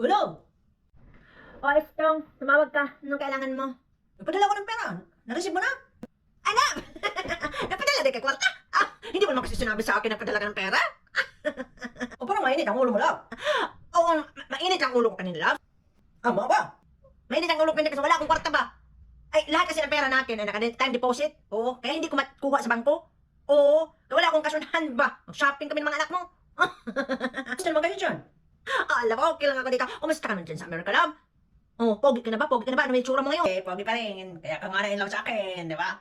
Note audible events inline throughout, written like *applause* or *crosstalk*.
Ulo! O, Estong, tumawag ka. Anong kailangan mo? Napadala ko ng pera. Nareceive mo na? *laughs* Anak! Napadala din ka kwarta? Ah, hindi mo naman kasi sinabi sa akin na padala ka ng pera? *laughs* O parang mainit ang ulo mo lang. Oo, ma- mainit ang ulo ko kanina, love. Ah, mga ba? Mainit ang ulo ko kanina kasi wala akong kwarta ba? Ay, lahat kasi ng pera natin ay naka-time deposit. Oo, kaya hindi ko makuha sa bangko. Oo, wala akong kasunahan ba? Mag-shopping kami ng mga anak mo. Gusto naman kayo dyan? Ko, okay lang ako dito. Kumusta ka naman dyan sa America, love? Oh, pogi ka na ba? Pogi ka na ba? Ano may tsura mo ngayon? Eh, pogi pa rin. Kaya ka nga na in love sa akin, di ba?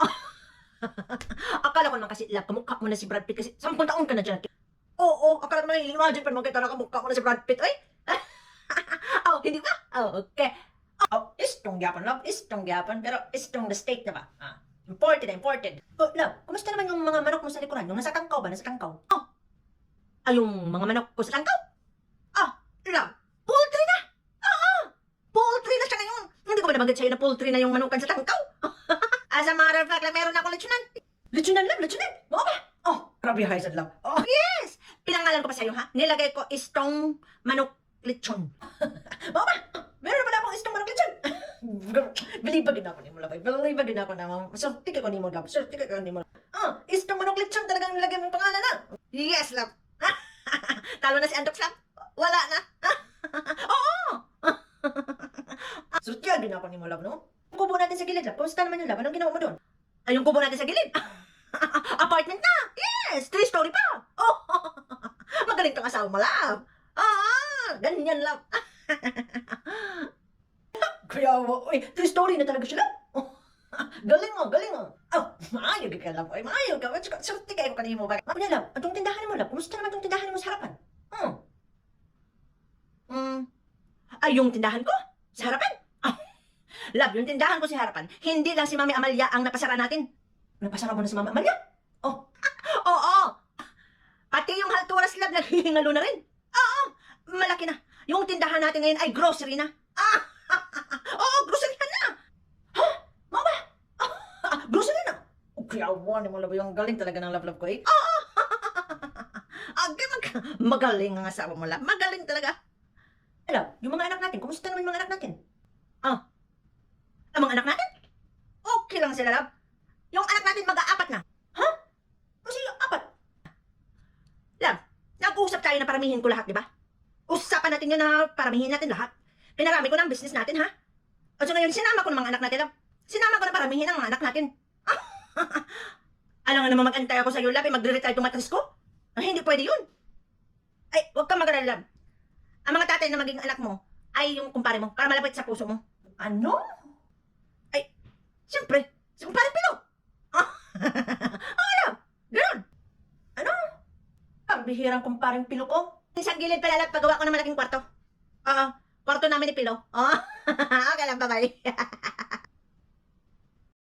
*laughs* Akala ko naman kasi, love, kamukha mo na si Brad Pitt kasi sampung taon ka na dyan. Oo, akala ko naman, imagine pa naman kita na kamukha ko na si Brad Pitt, ay? *laughs* oh, hindi ba? Oh, okay. Oh, istong gyapon, love. Istong gyapon. Pero istong the state, di ba? Ah, imported, imported. Oh, love, kumusta naman yung mga manok mo sa likuran? Yung nasa tangkaw ba? Nasa tangkaw? Oh, Ay, yung mga manok ko sa tangkaw? Ah, love, poultry na! Oo, poultry na siya ngayon. Hindi ko ba nabanggit sa'yo na poultry na yung manukan sa tangkaw? *laughs* As a matter of fact, lang, meron ako lechonan. lechonan, love, lechonan. Oo ba? Oh, grabe high sa love. Oh, Pinangalan ko pa sa'yo, ha? Nilagay ko istong manok lechon. *laughs* Oo ba? Meron pala akong istong manok lechon. *laughs* Believe ba gina ko ni mo, love? Believe ba gina ko na? So, tika ko ni mo, love. So, tika ko ni mo. Ah, istong manok lechon talagang nilagay mong pangalan na. Yes, love. Talo na si Andox, love. Wala na. Oo! So, kaya gina ko ni mo, love, no? Ang kubo natin sa gilid, love. Kumusta naman yung love? Anong ginawa mo doon? Ay, yung kubo natin sa gilid. *laughs* Apartment na! Yes! Three story pa! Oh! *laughs* Magaling kang asawa mo, love. Ah! Ganyan, love. *laughs* Kaya, uy, true story na talaga sila. Oh, galing mo, galing mo. Oh, maayo ka lang. Ay, maayo ka. Surti kayo kanino mo ba? Lang, atong tindahan mo lang. Kumusta naman itong tindahan mo sa harapan? Yung tindahan ko? Sa harapan? Ah, *laughs* love, yung tindahan ko sa harapan. Hindi lang si Mami Amalia ang napasara natin. Napasara mo na sa mama Amalia? *laughs* Oo! Pati yung halturas lab naghihingalo na rin. Oo! Malaki na. Yung tindahan natin ngayon ay grocery na. Ah! *laughs* Oo, grocery na! Mama! Ah, grocery na. Oh, kaya wala mo love. Yung galing talaga ng love-love ko eh. Agay mag magaling ang asawa mo lab. Magaling talaga. Alam, yung mga natin, kumusta naman mga anak natin? Ang mga anak natin, okay lang sila lab. Yung anak natin mag-aapat na. Kasi apat. Nag-uusap tayo na paramihin ko lahat, di ba? Usapan natin yun na paramihin natin lahat. Pinarami ko ng business natin, ha? O so ngayon, sinama ko ng mga anak natin, lab. Sinama ko na paramihin ang mga anak natin. *laughs* Alam nga naman mag-antay ako sa iyo, lab, eh, magre-retire tumatris ko? Ah, hindi pwede yun. Ay, huwag kang mag-alala, lab. Ang mga tatay na maging anak mo, ay yung kumpare mo, para malapit sa puso mo. Ano? Siyempre, si kumpare Pilo. oh, lab. Ganun. Ang bihirang kumparing pilo ko. Sa gilid pala lab, pagawa ko ng malaking kwarto. Oo, kwarto namin ni Pilo. Oo, *laughs* okay lang, bye-bye. *laughs*